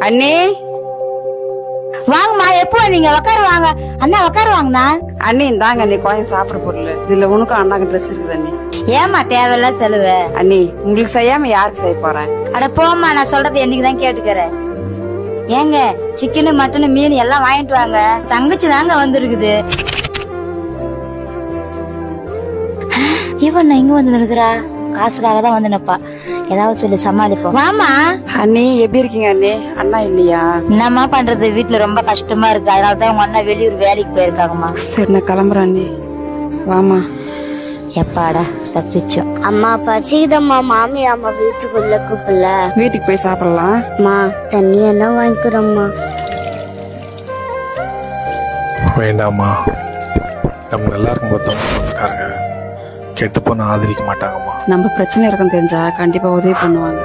அண்ணி. வாங்கம்மா எப்போ வந்தீங்க உட்காரு வாங்க. அண்ணா உட்காரு வாங்கண்ணா. அண்ணி இந்தாங்க அண்ணி கோயம் சாப்பிட்ற பொருள். இதுல உனக்கும் அண்ணாக்கு ட்ரெஸ் இருக்குது அண்ணி. ஏமா தேவையில்ல செலவு? அண்ணி உங்களுக்கு செய்யாம யாருக்கு செய்ய போறேன் அட போம்மா நான் சொல்றது என்னைக்கு தான் கேட்டுக்கிறேன். ஏங்க சிக்கனு மட்டனு மீன் எல்லாம் வாங்கிட்டு வாங்க. தங்கச்சி தாங்க வந்திருக்குது. இவன் இங்க வந்து நிற்கிறா? காசுக்காக தான் வந்து நிப்பா. ஏதாவது சொல்லி சமாளிப்போம். வாமா அண்ணி எப்படி இருக்கீங்க அண்ணி? அண்ணா இல்லையா? என்னம்மா பண்றது? வீட்டுல ரொம்ப கஷ்டமா இருக்கு. அதனால தான் உங்க அண்ணா வெளியூர் வேலைக்கு போயிருக்காங்கம்மா. சரி நான் கிளம்புறேன் அண்ணி. வாமா எப்பாடா தப்பிச்சோம். அம்மா பசிக்குதம்மா மாமி அம்மா வீட்டுக்குள்ள கூப்பிடல. வீட்டுக்கு போய் சாப்பிடலாம்? அம்மா தண்ணி என்ன வாங்கிக்கிறோம்மா. வேண்டாம்மா. நம்ம நல்லா இருக்கும்போது தான் சொந்தக்காரங்க கெட்டு போனால் ஆதரிக்க மாட்டாங்கம்மா. நம்ம பிரச்சனை இருக்குன்னு தெரிஞ்சா கண்டிப்பா உதவி பண்ணுவாங்க.